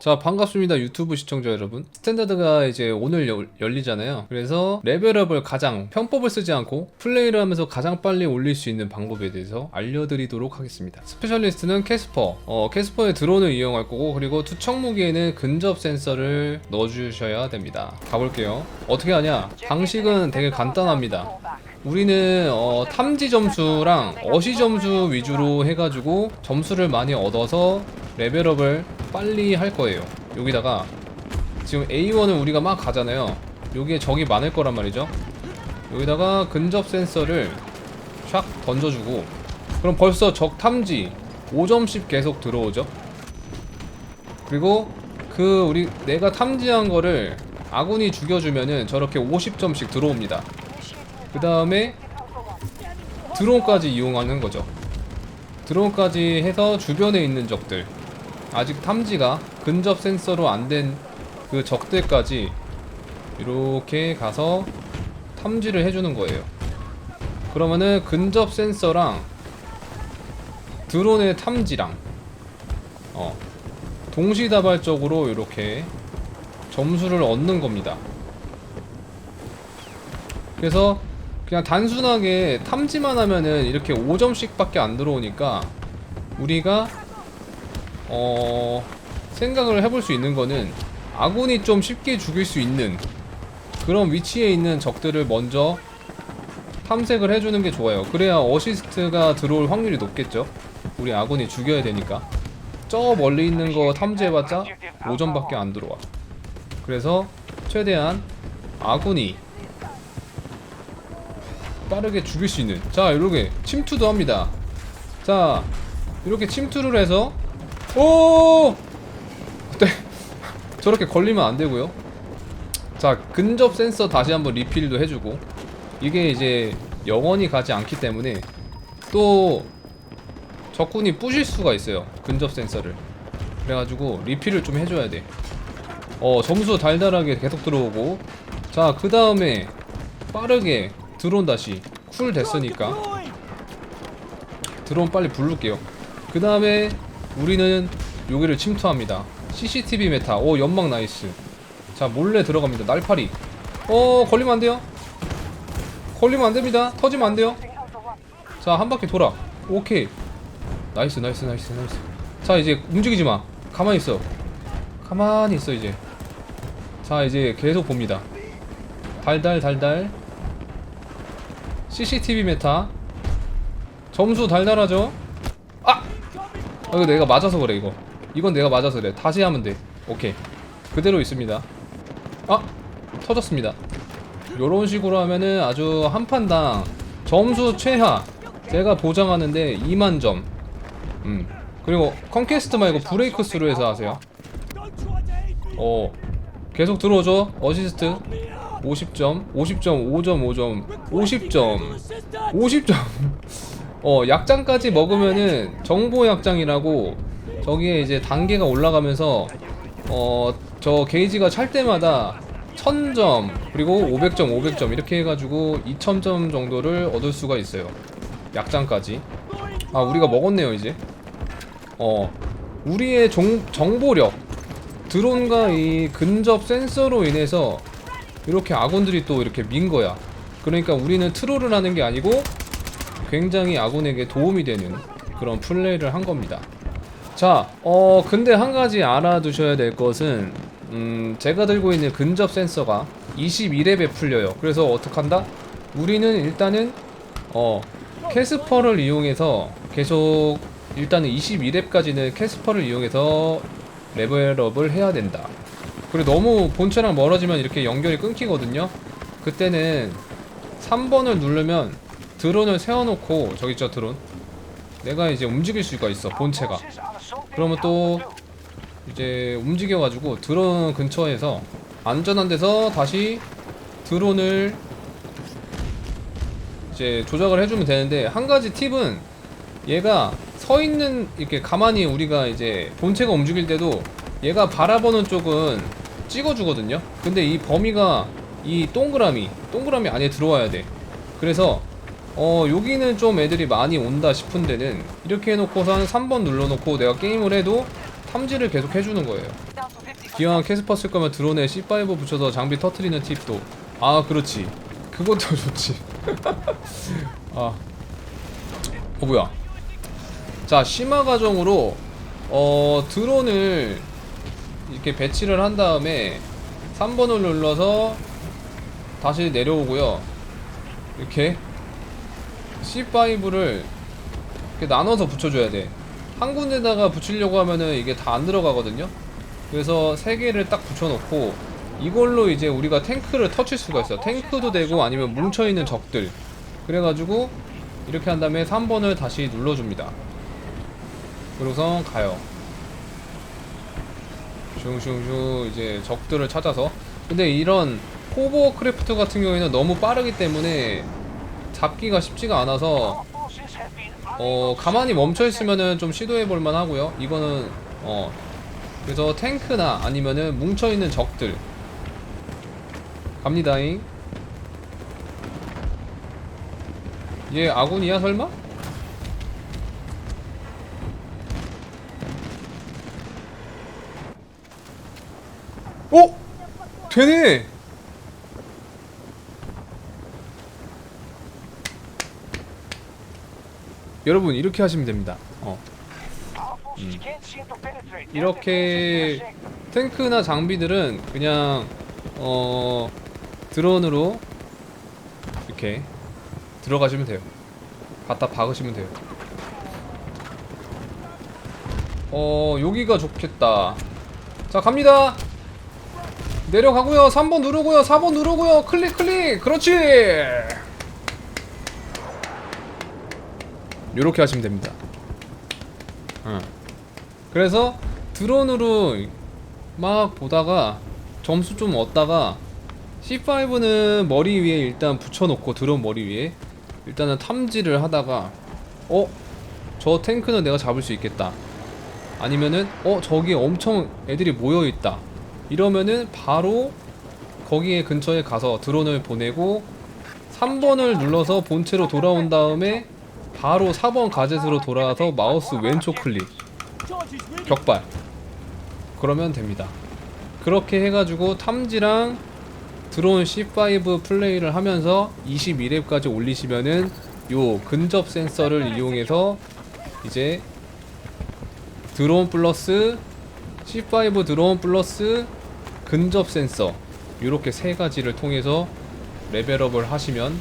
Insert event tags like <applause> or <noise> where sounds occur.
자 반갑습니다 유튜브 시청자 여러분. 스탠다드가 이제 오늘 열- 열리잖아요. 그래서 레벨업을 가장 편법을 쓰지 않고 플레이를 하면서 가장 빨리 올릴 수 있는 방법에 대해서 알려드리도록 하겠습니다. 스페셜리스트는 캐스퍼. 어, 캐스퍼의 드론을 이용할 거고 그리고 투척 무기에는 근접 센서를 넣어주셔야 됩니다. 가볼게요. 어떻게 하냐? 방식은 되게 간단합니다. 우리는 어, 탐지 점수랑 어시 점수 위주로 해가지고 점수를 많이 얻어서 레벨업을 빨리 할 거예요. 여기다가 지금 A1을 우리가 막 가잖아요. 여기에 적이 많을 거란 말이죠. 여기다가 근접 센서를 촥 던져주고 그럼 벌써 적 탐지 5점씩 계속 들어오죠. 그리고 그 우리 내가 탐지한 거를 아군이 죽여주면은 저렇게 50점씩 들어옵니다. 그 다음에 드론까지 이용하는 거죠. 드론까지 해서 주변에 있는 적들 아직 탐지가 근접 센서로 안 된 그 적들까지 이렇게 가서 탐지를 해주는 거예요. 그러면은 근접 센서랑 드론의 탐지랑 어 동시다발적으로 이렇게 점수를 얻는 겁니다. 그래서 그냥 단순하게 탐지만 하면은 이렇게 5점씩 밖에 안 들어오니까 우리가 어 생각을 해볼 수 있는 거는 아군이 좀 쉽게 죽일 수 있는 그런 위치에 있는 적들을 먼저 탐색을 해주는 게 좋아요. 그래야 어시스트가 들어올 확률이 높겠죠. 우리 아군이 죽여야 되니까. 저 멀리 있는 거 탐지해봤자 5점밖에 안 들어와. 그래서 최대한 아군이 빠르게 죽일 수 있는 자 이렇게 침투도 합니다 자 이렇게 침투를 해서 오! 그때? 저렇게 걸리면 안 되고요. 자 근접 센서 다시 한번 리필도 해주고. 이게 이제 영원히 가지 않기 때문에 또 적군이 부실 수가 있어요 근접 센서를. 그래가지고 리필을 좀 해줘야 돼 어 점수 달달하게 계속 들어오고. 자 그 다음에 빠르게 드론 다시 쿨 됐으니까. 드론 빨리 부를게요. 그 다음에 우리는 여기를 침투합니다. CCTV 메타. 오 연막 나이스. 자 몰래 들어갑니다. 날파리. 어 걸리면 안 돼요? 걸리면 안 됩니다. 터지면 안 돼요? 자 한 바퀴 돌아. 오케이. 나이스 나이스 나이스 나이스. 자 이제 움직이지 마. 가만히 있어. 가만히 있어 이제. 자 이제 계속 봅니다. 달달 달달. CCTV 메타. 점수 달달하죠? 아! 아 이거 내가 맞아서 그래 이거. 이건 내가 맞아서 그래. 다시 하면 돼. 오케이. 그대로 있습니다. 아! 터졌습니다. 요런 식으로 하면은 아주 한 판당. 점수 최하. 제가 보장하는데 2만점. 음. 그리고 컨퀘스트 말고 브레이크 스루 해서 하세요. 어. 계속 들어오죠? 어시스트. 50점. 50점 5점 5점. 50점. 50점 어 약장까지 먹으면은 정보 약장이라고 저기에 이제 단계가 올라가면서 어 저 게이지가 찰 때마다 1000점 그리고 500점 500점 이렇게 해가지고 2000점 정도를 얻을 수가 있어요. 약장까지. 아 우리가 먹었네요 이제. 어 우리의 정, 정보력. 드론과 이 근접 센서로 인해서 이렇게 아군들이 또 이렇게 민 거야. 그러니까 우리는 트롤을 하는 게 아니고 굉장히 아군에게 도움이 되는 그런 플레이를 한 겁니다. 자, 어, 근데 한 가지 알아두셔야 될 것은, 음, 제가 들고 있는 근접 센서가 21렙에 풀려요. 그래서 어떡한다? 우리는 일단은, 어, 캐스퍼를 이용해서 계속, 일단은 22렙까지는 캐스퍼를 이용해서 레벨업을 해야 된다. 그리고 너무 본체랑 멀어지면 이렇게 연결이 끊기거든요. 그때는 3번을 누르면 드론을 세워놓고 저기 있죠 드론. 내가 이제 움직일 수가 있어 본체가. 그러면 또 이제 움직여가지고 드론 근처에서 안전한 데서 다시 드론을 이제 조작을 해주면 되는데 한 가지 팁은 얘가 서 있는 이렇게 가만히 우리가 이제 본체가 움직일 때도 얘가 바라보는 쪽은 찍어주거든요. 근데 이 범위가 이 동그라미, 동그라미 안에 들어와야 돼. 그래서 어 여기는 좀 애들이 많이 온다 싶은 데는 이렇게 해놓고서 한 3번 눌러놓고 내가 게임을 해도 탐지를 계속 해주는 거예요. 기왕 캐스퍼 쓸 거면 드론에 C5 붙여서 장비 터트리는 팁도. 아 그렇지. 그것도 <laughs> 좋지. 아. 어 뭐야. 자 심화 과정으로 어 드론을 이렇게 배치를 한 다음에 3번을 눌러서 다시 내려오고요. 이렇게 C5를 이렇게 나눠서 붙여줘야 돼. 한 군데다가 붙이려고 하면은 이게 다 안 들어가거든요. 그래서 세 개를 딱 붙여놓고 이걸로 이제 우리가 탱크를 터칠 수가 있어. 탱크도 되고 아니면 뭉쳐있는 적들. 그래가지고 이렇게 한 다음에 3번을 다시 눌러줍니다. 그러고서 가요. 슝슝슝 이제 적들을 찾아서. 근데 이런 호버크래프트 같은 경우에는 너무 빠르기 때문에 잡기가 쉽지가 않아서 어 가만히 멈춰 있으면은 좀 시도해 볼 만 하고요. 이거는 어 그래서 탱크나 아니면은 뭉쳐 있는 적들 갑니다잉. 얘 아군이야 설마? 오 되네. 여러분 이렇게 하시면 됩니다. 어. 이렇게 탱크나 장비들은 그냥 어 드론으로 이렇게 들어가시면 돼요. 갖다 박으시면 돼요. 어 여기가 좋겠다. 자 갑니다. 내려가고요. 3번 누르고요. 4번 누르고요. 클릭 클릭. 그렇지. 요렇게 하시면 됩니다. 어. 그래서 드론으로 막 보다가 점수 좀 얻다가 C5는 머리 위에 일단 붙여놓고 드론 머리 위에 일단은 탐지를 하다가 어? 저 탱크는 내가 잡을 수 있겠다. 아니면은 어 저기 엄청 애들이 모여 있다. 이러면은 바로 거기에 근처에 가서 드론을 보내고 3번을 눌러서 본체로 돌아온 다음에 바로 4번 가젯으로 돌아와서 마우스 왼쪽 클릭. 격발. 그러면 됩니다. 그렇게 해가지고 탐지랑 드론 C5 플레이를 하면서 21렙까지 올리시면은 요 근접 센서를 이용해서 이제 드론 플러스 C5 드론 플러스 근접 센서 이렇게 세 가지를 통해서 레벨업을 하시면